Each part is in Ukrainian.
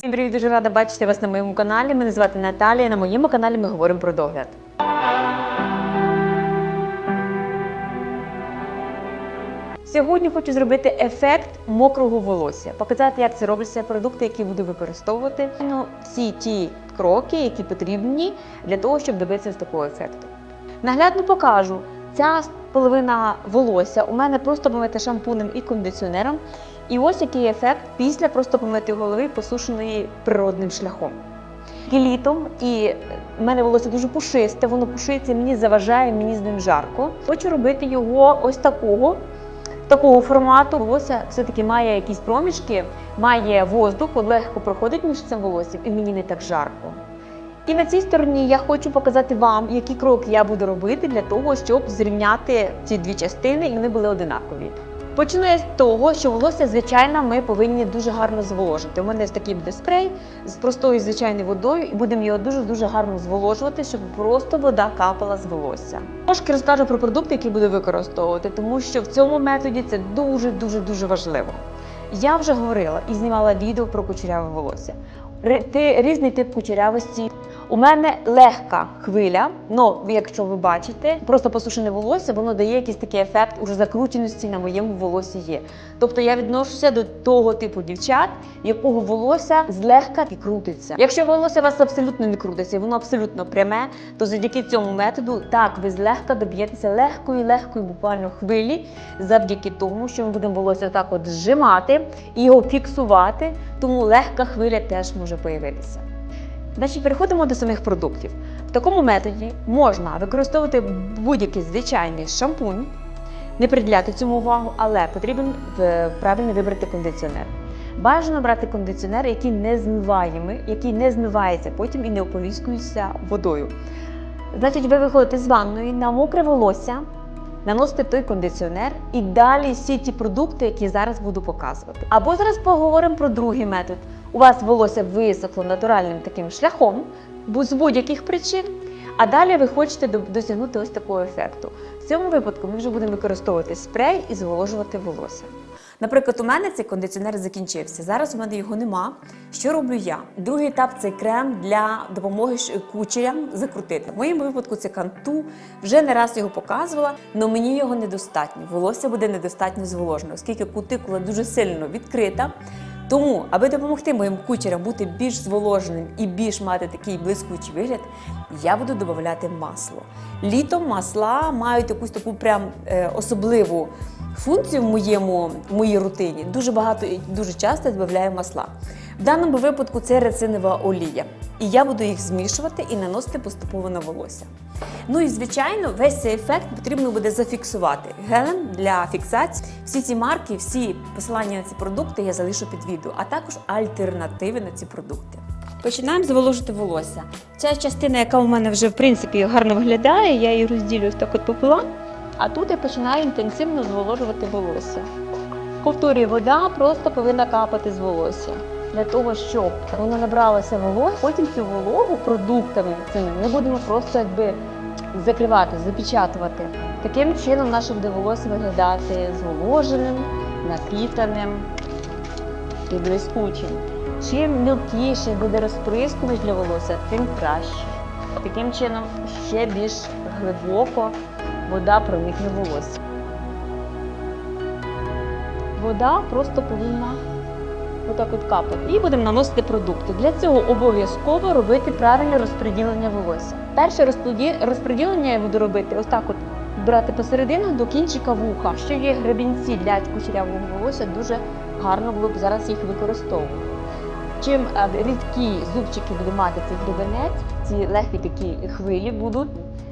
Всім привіт, дуже рада бачити вас на моєму каналі. Мене звати Наталія. На моєму каналі ми говоримо про догляд. Сьогодні хочу зробити ефект мокрого волосся, показати, як це робляться продукти, які буду використовувати. Ну, всі ті кроки, які потрібні для того, щоб добитися такого ефекту. Наглядно покажу. Ця половина волосся у мене просто помита шампунем і кондиціонером. І ось який ефект після просто помити голови, посушеної природним шляхом. І літом, і в мене волосся дуже пушисте, воно пушиться, мені заважає, мені з ним жарко. Хочу робити його ось такого, такого формату. Волосся все-таки має якісь проміжки, має воздух, легко проходить між цим волоссям, і мені не так жарко. І на цій стороні я хочу показати вам, які кроки я буду робити для того, щоб зрівняти ці дві частини і вони були одинакові. Почну я з того, що волосся, звичайно, ми повинні дуже гарно зволожити. У мене ось такий буде спрей з простою звичайною водою, і будемо його дуже-дуже гарно зволожувати, щоб просто вода капала з волосся. Трошки розкажу про продукти, які буду використовувати, тому що в цьому методі це дуже-дуже дуже важливо. Я вже говорила і знімала відео про кучеряве волосся. Різний тип кучерявості. У мене легка хвиля, ну якщо ви бачите, просто посушене волосся, воно дає якийсь такий ефект уже закрученості на моєму волосі є. Тобто я відношуся до того типу дівчат, якого волосся злегка і крутиться. Якщо волосся у вас абсолютно не крутиться, воно абсолютно пряме, то завдяки цьому методу так ви злегка доб'єтеся легкої, легкої буквально хвилі, завдяки тому, що ми будемо волосся так от зжимати і його фіксувати, тому легка хвиля теж може появитися. Значить, переходимо до самих продуктів. В такому методі можна використовувати будь-який звичайний шампунь, не приділяти цьому увагу, але потрібен е, правильно вибрати кондиціонер. Бажано брати кондиціонер, який не змиваємий, який не змивається потім і не оповіскується водою. Значить, ви виходите з ванної на мокре волосся, наносите той кондиціонер і далі всі ті продукти, які зараз буду показувати. Або зараз поговоримо про другий метод. У вас волосся висохло натуральним таким шляхом, з будь-яких причин. А далі ви хочете досягнути ось такого ефекту. В цьому випадку ми вже будемо використовувати спрей і зволожувати волосся. Наприклад, у мене цей кондиціонер закінчився. Зараз у мене його нема. Що роблю я? Другий етап це крем для допомоги кучерям закрутити. В моєму випадку це канту. Вже не раз його показувала, але мені його недостатньо. Волосся буде недостатньо зволожено, оскільки кутикула дуже сильно відкрита. Тому, аби допомогти моїм кучерам бути більш зволоженим і більш мати такий блискучий вигляд, я буду додавати масло. Літом масла мають якусь таку прям е, особливу функцію в моєму в моїй рутині. Дуже багато і дуже часто додаю масла. В даному випадку це рецинова олія. І я буду їх змішувати і наносити поступово на волосся. Ну і звичайно, весь цей ефект потрібно буде зафіксувати гелем для фіксації. Всі ці марки, всі посилання на ці продукти я залишу під відео, а також альтернативи на ці продукти. Починаємо зволожити волосся. Ця частина, яка у мене вже в принципі гарно виглядає, я її розділю так от пополам. А тут я починаю інтенсивно зволожувати волосся. Повторюю, вода просто повинна капати з волосся. Для того, щоб воно набралося волосся, потім цю вологу продуктами цими ми будемо просто якби закривати, запечатувати. Таким чином наше буде волосся виглядати зволоженим, напітаним і блискучим. Чим мілкіше буде розприскувач для волосся, тим краще. Таким чином ще більш глибоко вода проникне волосся. Вода просто повинна отак от капати. І будемо наносити продукти. Для цього обов'язково робити правильне розподілення волосся. Перше розподі- розподілення я буду робити ось так от. Брати посередину до кінчика вуха. Що є гребінці для кучерявого волосся, дуже гарно було б зараз їх використовувати. Чим е, рідкі зубчики буде мати цей гребенець, ці легкі такі хвилі будуть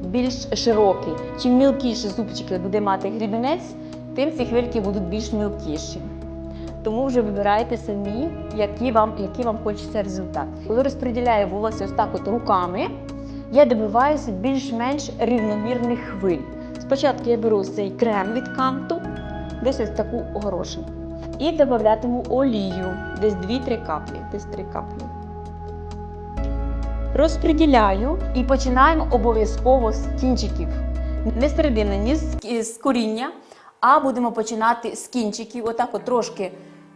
більш широкі. Чим мілкіші зубчики буде мати гребенець, тим ці хвильки будуть більш мілкіші. Тому вже вибирайте самі, який вам, який вам хочеться результат. Коли розподіляю волосся ось так от руками, я добиваюся більш-менш рівномірних хвиль. Спочатку я беру цей крем від канту, десь ось таку горошинку. І додатиму олію, десь 2-3 каплі, десь 3 каплі. Розподіляю і починаємо обов'язково з кінчиків. Не середини, ні з коріння, а будемо починати з кінчиків. Отак от трошки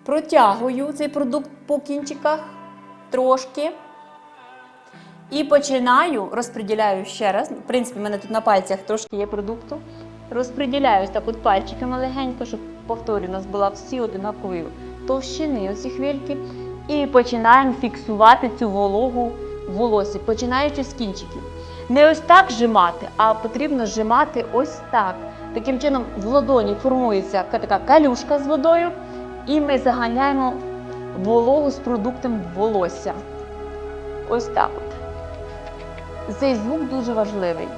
протягую цей продукт по кінчиках трошки. І починаю, розподіляю ще раз. В принципі, в мене тут на пальцях трошки є продукту. Розподіляю так от пальчиками легенько, щоб повторюю, у нас була всі одинакової товщини оці хвильки. І починаємо фіксувати цю вологу в волосі, починаючи з кінчиків. Не ось так зжимати, а потрібно зжимати ось так. Таким чином в ладоні формується така калюшка з водою, і ми заганяємо вологу з продуктом в волосся. Ось так от. Цей звук дуже важливий.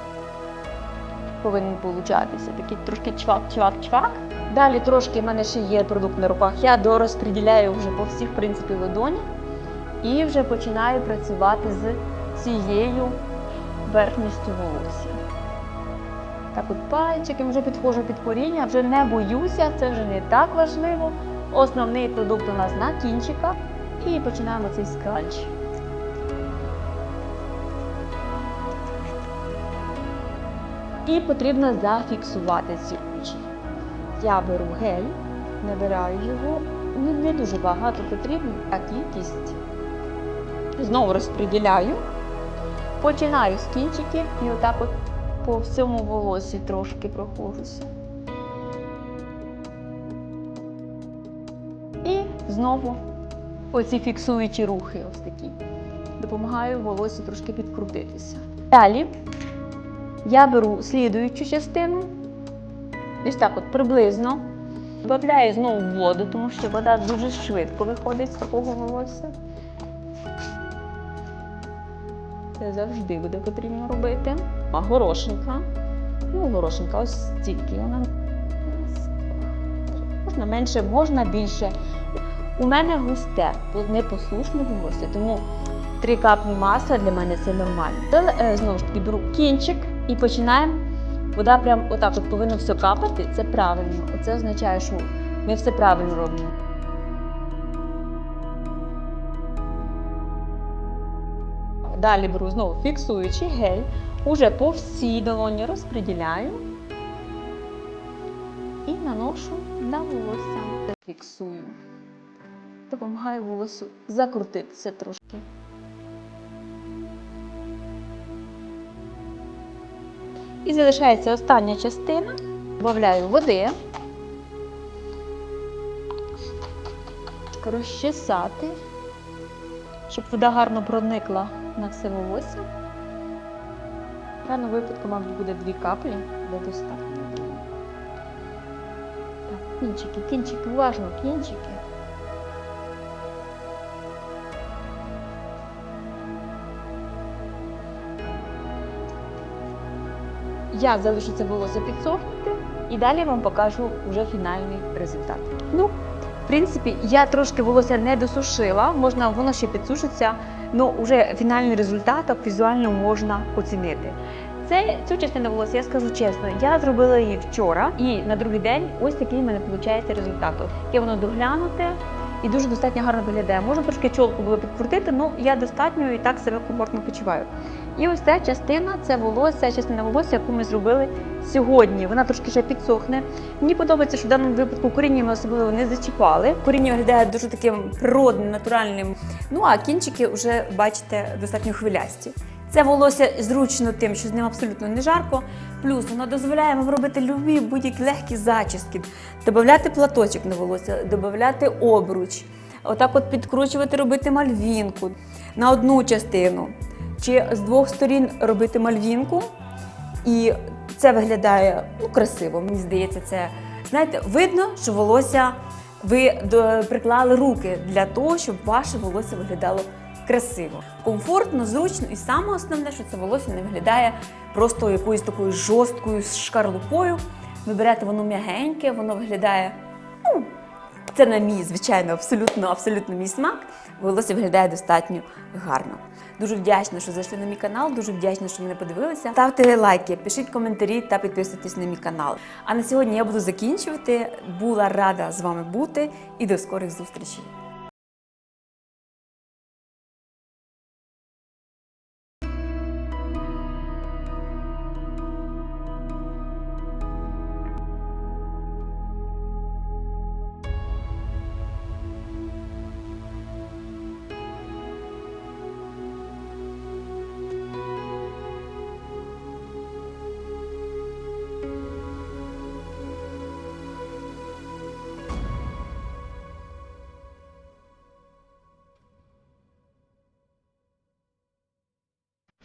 Повинен получатися. Такий трошки чвак-чвак-чвак. Далі трошки в мене ще є продукт на руках. Я дорозподіляю вже по всіх принципі ладонях і вже починаю працювати з цією верхністю волосся. Так от пальчиком вже підходжу під коріння, вже не боюся, це вже не так важливо. Основний продукт у нас на кінчиках. І починаємо цей скранч. І потрібно зафіксувати ці очі. Я беру гель, набираю його, не, дуже багато потрібно, а кількість. Знову розподіляю. Починаю з кінчиків і отак от по всьому волосі трошки проходжуся. Знову оці фіксуючі рухи, ось такі. Допомагаю волосі трошки підкрутитися. Далі я беру слідуючу частину, ось так от приблизно. Додаю знову воду, тому що вода дуже швидко виходить з такого волосся. Це завжди буде потрібно робити. А горошинка. Ну, горошинка ось стільки. Вона можна менше, можна більше. У мене густе, непослушне волосся, тому три каплі масла для мене це нормально. Це, е, знову ж таки беру кінчик і починаємо. Вода прям отак от повинно все капати. Це правильно. Це означає, що ми все правильно робимо. Далі беру знову фіксуючий гель, уже по всій долоні розподіляю і наношу на волосся. Фіксую. Допомагаю волосу закрутитися трошки. І залишається остання частина. Додаю води. Розчесати, щоб вода гарно проникла на все волосся. В даному випадку, мабуть, буде дві каплі, буде достатньо. Так, кінчики, кінчики, уважно, кінчики. Я залишу це волосся підсохнути і далі вам покажу вже фінальний результат. Ну, в принципі, я трошки волосся не досушила, можна, воно ще підсушиться, але вже фінальний результат візуально можна оцінити. Це цю частину волосся, я скажу чесно, я зробила її вчора, і на другий день ось такий в мене виходить результат. Яке воно доглянуте і дуже достатньо гарно виглядає. Можна трошки чолку було підкрутити, але я достатньо і так себе комфортно почуваю. І ось ця частина це волосся, частина волосся, яку ми зробили сьогодні. Вона трошки ще підсохне. Мені подобається, що в даному випадку коріння ми особливо не зачіпали. Коріння виглядає дуже таким природним, натуральним. Ну а кінчики вже бачите достатньо хвилясті. Це волосся зручно тим, що з ним абсолютно не жарко. Плюс воно дозволяє вам робити любі будь-які легкі зачіски, додати платочок на волосся, додати обруч, отак от підкручувати, робити мальвінку на одну частину. Чи з двох сторін робити мальвінку, і це виглядає ну, красиво. Мені здається, це знаєте, видно, що волосся ви приклали руки для того, щоб ваше волосся виглядало красиво, комфортно, зручно, і саме основне, що це волосся не виглядає просто якоюсь такою жорсткою шкарлупою. Ви берете воно м'ягеньке, воно виглядає. ну, Це на мій, звичайно, абсолютно, абсолютно мій смак. Волосся виглядає достатньо гарно. Дуже вдячна, що зайшли на мій канал. Дуже вдячна, що мене подивилися. Ставте лайки, пишіть коментарі та підписуйтесь на мій канал. А на сьогодні я буду закінчувати. Була рада з вами бути і до скорих зустрічей.